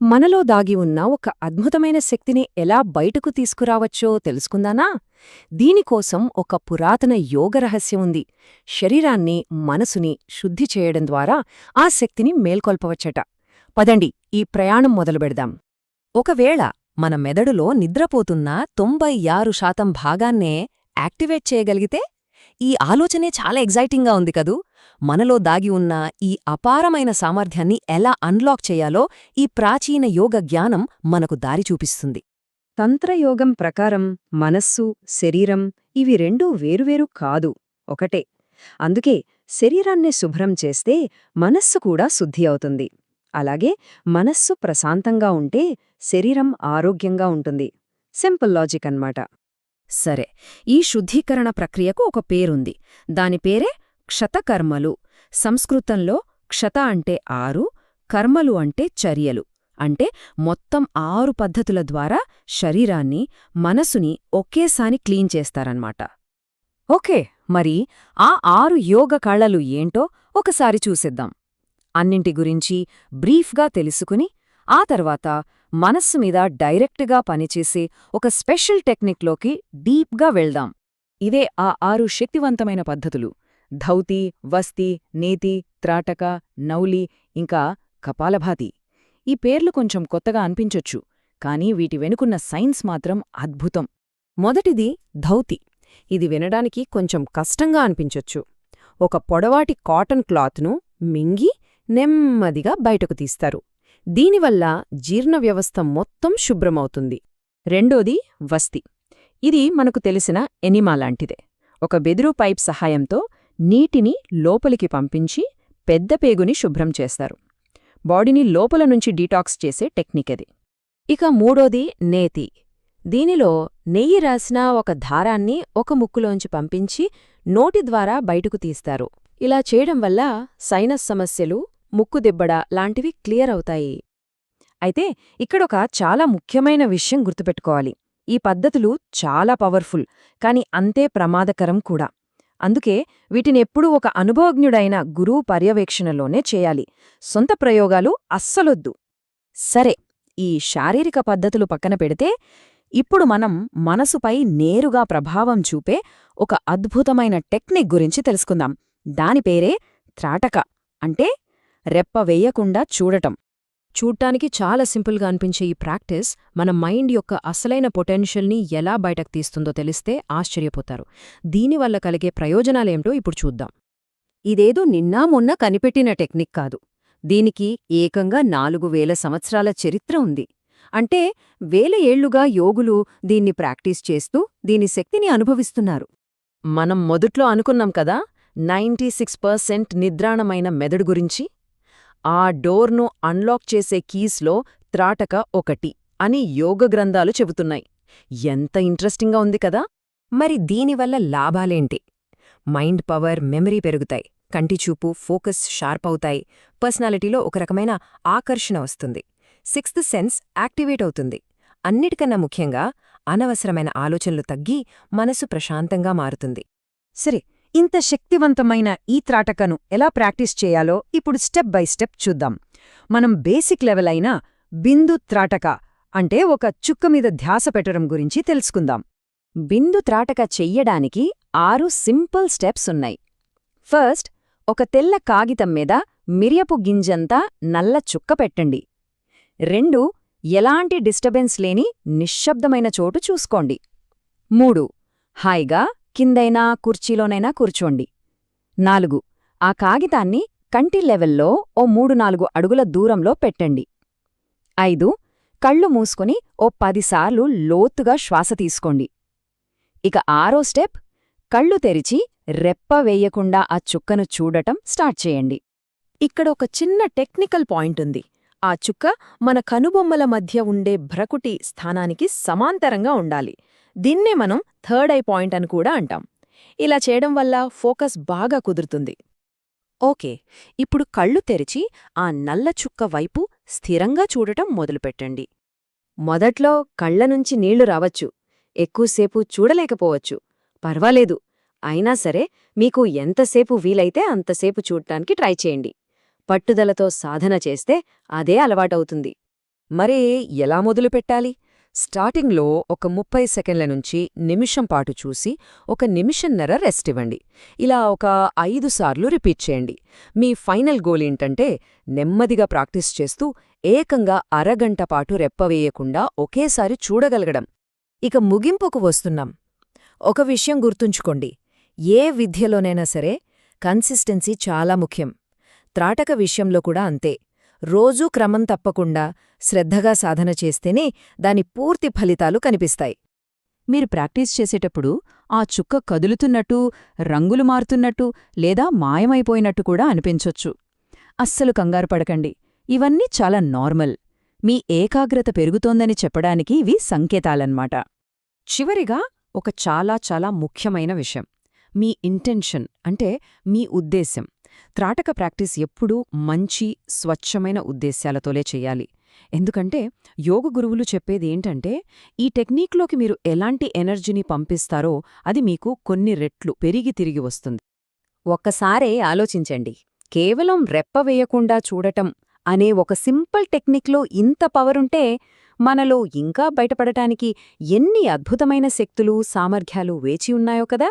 మనలో దాగి ఉన్న ఒక అద్భుతమైన శక్తిని ఎలా బయటకు తీసుకురావచ్చో తెలుసుకుందానా? దీనికోసం ఒక పురాతన యోగ రహస్యం ఉంది. శరీరాన్ని మనసుని శుద్ధి చేయడం ద్వారా ఆ శక్తిని మేల్కొల్పవచ్చట. పదండి ఈ ప్రయాణం మొదలుపెడదాం ఒకవేళ మన మెదడులో నిద్రపోతున్న తొంభై ఆరు శాతం భాగాన్నే యాక్టివేట్ చేయగలిగితే ఈ ఆలోచనే చాలా ఎగ్జైటింగ్గా ఉంది కదూ? మనలో దాగి ఉన్న ఈ అపారమైన సామర్థ్యాన్ని ఎలా అన్లాక్ చేయాలో ఈ ప్రాచీన యోగ జ్ఞానం మనకు దారి చూపిస్తుంది. తంత్రయోగం ప్రకారం మనస్సు శరీరం ఇవి రెండూ వేరువేరు కాదు ఒకటే. అందుకే శరీరాన్ని శుభ్రం చేస్తే మనస్సు కూడా శుద్ధి అవుతుంది. అలాగే మనస్సు ప్రశాంతంగా ఉంటే శరీరం ఆరోగ్యంగా ఉంటుంది. సింపుల్ లాజిక్ అన్నమాట. సరే ఈ శుద్ధీకరణ ప్రక్రియకు ఒక పేరుంది. దాని పేరే క్షతకర్మలు. సంస్కృతంలో క్షత అంటే ఆరు కర్మలు అంటే చర్యలు. అంటే మొత్తం ఆరు పద్ధతుల ద్వారా శరీరాన్ని మనసుని ఒకేసారి క్లీన్ చేస్తారన్నమాట. ఓకే మరి ఆ ఆరు యోగ కళలు ఏంటో ఒకసారి చూసేద్దాం. అన్నింటి గురించి బ్రీఫ్గా తెలుసుకుని ఆ తర్వాత మనస్సు మీద డైరెక్ట్గా పనిచేసే ఒక స్పెషల్ టెక్నిక్లోకి డీప్గా వెళ్దాం. ఇదే ఆ ఆరు శక్తివంతమైన పద్ధతులు. ధౌతి వస్తి నేతి త్రాటక నౌలి ఇంకా కపాలభాతి. ఈ పేర్లు కొంచెం కొత్తగా అనిపించొచ్చు కానీ వీటి వెనుకున్న సైన్స్ మాత్రం అద్భుతం. మొదటిది ధౌతి. ఇది వినడానికి కొంచెం కష్టంగా అనిపించొచ్చు. ఒక పొడవాటి కాటన్ క్లాత్ను మింగి నెమ్మదిగా బయటకు తీస్తారు. దీనివల్ల జీర్ణ వ్యవస్థ మొత్తం శుభ్రమవుతుంది. రెండోది వస్తి. ఇది మనకు తెలిసిన ఎనిమా లాంటిదే. ఒక బెదురు పైప్ సహాయంతో నీటిని లోపలికి పంపించి పెద్ద పేగుని శుభ్రం చేస్తారు. బాడీని లోపల నుంచి డీటాక్స్ చేసే టెక్నిక్ అది. ఇక మూడోది నేతి. దీనిలో నెయ్యి రాసిన ఒక దారాన్ని ఒక ముక్కులోంచి పంపించి నోటి ద్వారా బయటకు తీస్తారు. ఇలా చేయడం వల్ల సైనస్ సమస్యలు ముక్కుదెబ్బడ లాంటివి క్లియర్ అవుతాయి. అయితే ఇక్కడొక చాలా ముఖ్యమైన విషయం గుర్తుపెట్టుకోవాలి. ఈ పద్ధతులు చాలా పవర్ఫుల్ కాని అంతే ప్రమాదకరం కూడా. అందుకే వీటినెప్పుడూ ఒక అనుభవజ్ఞుడైన గురువు పర్యవేక్షణలోనే చేయాలి. సొంత ప్రయోగాలు అస్సలొద్దు. సరే ఈ శారీరక పద్ధతులు పక్కన పెడితే ఇప్పుడు మనం మనసుపై నేరుగా ప్రభావం చూపే ఒక అద్భుతమైన టెక్నిక్ గురించి తెలుసుకుందాం. దాని పేరే త్రాటక అంటే రెప్ప వేయకుండా చూడటం. చూడ్డానికి చాలా సింపుల్గా అనిపించే ఈ ప్రాక్టీస్ మన మైండ్ యొక్క అసలైన పొటెన్షియల్ని ఎలా బయటకు తీస్తుందో తెలిస్తే ఆశ్చర్యపోతారు. దీనివల్ల కలిగే ప్రయోజనాలేంటో ఇప్పుడు చూద్దాం. ఇదేదో నిన్నా మొన్న కనిపెట్టిన టెక్నిక్ కాదు. దీనికి ఏకంగా నాలుగు వేల సంవత్సరాల చరిత్ర ఉంది. అంటే వేల ఏళ్ళుగా యోగులు దీన్ని ప్రాక్టీస్ చేస్తూ దీని శక్తిని అనుభవిస్తున్నారు. మనం మొదట్లో అనుకున్నాం కదా నైంటీ సిక్స్ పర్సెంట్ నిద్రాణమైన మెదడు గురించి ఆ డోర్ను అన్లాక్ చేసే కీస్లో త్రాటక ఒకటి అని యోగ గ్రంథాలు చెబుతున్నాయి. ఎంత ఇంట్రెస్టింగ్గా ఉంది కదా! మరి దీనివల్ల లాభాలేంటి? మైండ్ పవర్ మెమరీ పెరుగుతాయి. కంటిచూపు ఫోకస్ షార్ప్ అవుతాయి. పర్సనాలిటీలో ఒక రకమైన ఆకర్షణ వస్తుంది. సిక్స్త్ సెన్స్ యాక్టివేట్ అవుతుంది. అన్నిటికన్నా ముఖ్యంగా అనవసరమైన ఆలోచనలు తగ్గి మనసు ప్రశాంతంగా మారుతుంది. సరే ఇంత శక్తివంతమైన ఈ త్రాటకను ఎలా ప్రాక్టీస్ చేయాలో ఇప్పుడు స్టెప్ బై స్టెప్ చూద్దాం. మనం బేసిక్ లెవెల్ అయిన బిందు త్రాటక అంటే ఒక చుక్క మీద ధ్యాస పెట్టడం గురించి తెలుసుకుందాం. బిందు త్రాటక చెయ్యడానికి ఆరు సింపుల్ స్టెప్స్ ఉన్నాయి. ఫస్ట్ ఒక తెల్ల కాగితం మీద మిరియపు గింజంతా నల్ల చుక్క పెట్టండి. రెండు ఎలాంటి డిస్టర్బెన్స్ లేని నిశ్శబ్దమైన చోటు చూసుకోండి. మూడు హాయిగా కిందైనా కుర్చీలోనైనా కూర్చోండి. నాలుగు. ఆ కాగితాన్ని కంటి లెవెల్లో ఓ మూడు నాలుగు అడుగుల దూరంలో పెట్టండి. ఐదు. కళ్ళు మూసుకొని ఓ పదిసార్లు లోతుగా శ్వాస తీసుకోండి. ఇక ఆరో స్టెప్. కళ్ళు తెరిచి రెప్ప వేయకుండా ఆ చుక్కను చూడటం స్టార్ట్ చేయండి. ఇక్కడ ఒక చిన్న టెక్నికల్ పాయింట్ ఉంది. ఆ చుక్క మన కనుబొమ్మల మధ్య ఉండే భ్రకుటి స్థానానికి సమాంతరంగా ఉండాలి. దీన్నే మనం థర్డ్ ఐ పాయింట్ అని కూడా అంటాం. ఇలా చేయడం వల్ల ఫోకస్ బాగా కుదురుతుంది. ఓకే ఇప్పుడు కళ్ళు తెరిచి ఆ నల్ల చుక్క వైపు స్థిరంగా చూడటం మొదలుపెట్టండి. మొదట్లో కళ్ళ నుంచి నీళ్ళు రావచ్చు ఎక్కువసేపు చూడలేకపోవచ్చు. పర్వాలేదు అయినా సరే మీకు ఎంతసేపు వీలైతే అంతసేపు చూడటానికి ట్రై చేయండి. పట్టుదలతో సాధన చేస్తే అదే అలవాటవుతుంది. మరే ఎలా మొదలుపెట్టాలి? స్టార్టింగ్లో ఒక ముప్పై సెకండ్ల నుంచి నిమిషం పాటు చూసి ఒక నిమిషన్నర రెస్ట్ ఇవ్వండి. ఇలా ఒక ఐదు సార్లు రిపీట్ చేయండి. మీ ఫైనల్ గోల్ ఏంటంటే నెమ్మదిగా ప్రాక్టీస్ చేస్తూ ఏకంగా అరగంట పాటు రెప్పవేయకుండా ఒకేసారి చూడగలగడం. ఇక ముగింపుకు వస్తున్నాం. ఒక విషయం గుర్తుంచుకోండి. ఏ విద్యలోనైనా సరే కన్సిస్టెన్సీ చాలా ముఖ్యం. త్రాటక విషయంలో కూడా అంతే. రోజూ క్రమం తప్పకుండా శ్రద్ధగా సాధన చేస్తేనే దాని పూర్తి ఫలితాలు కనిపిస్తాయి. మీరు ప్రాక్టీస్ చేసేటప్పుడు ఆ చుక్క కదులుతున్నట్టు రంగులు మారుతున్నట్టు లేదా మాయమైపోయినట్టు కూడా అనిపించొచ్చు. అస్సలు కంగారు పడకండి. ఇవన్నీ చాలా నార్మల్. మీ ఏకాగ్రత పెరుగుతోందని చెప్పడానికి ఇవి సంకేతాలన్నమాట. చివరిగా ఒక చాలా చాలా ముఖ్యమైన విషయం. మీ ఇంటెన్షన్ అంటే మీ ఉద్దేశ్యం. త్రాటక ప్రాక్టీస్ ఎప్పుడూ మంచి స్వచ్ఛమైన ఉద్దేశ్యాలతోలే చెయ్యాలి ఎందుకంటే యోగ గురువులు చెప్పేది ఏంటంటే ఈ టెక్నిక్లోకి మీరు ఎలాంటి ఎనర్జీని పంపిస్తారో అది మీకు కొన్ని రెట్లు పెరిగి తిరిగి వస్తుంది. ఒక్కసారే ఆలోచించండి. కేవలం రెప్ప వేయకుండా చూడటం అనే ఒక సింపుల్ టెక్నిక్లో ఇంత పవరుంటే మనలో ఇంకా బయటపడటానికి ఎన్ని అద్భుతమైన శక్తులు సామర్థ్యాలు వేచి ఉన్నాయో కదా!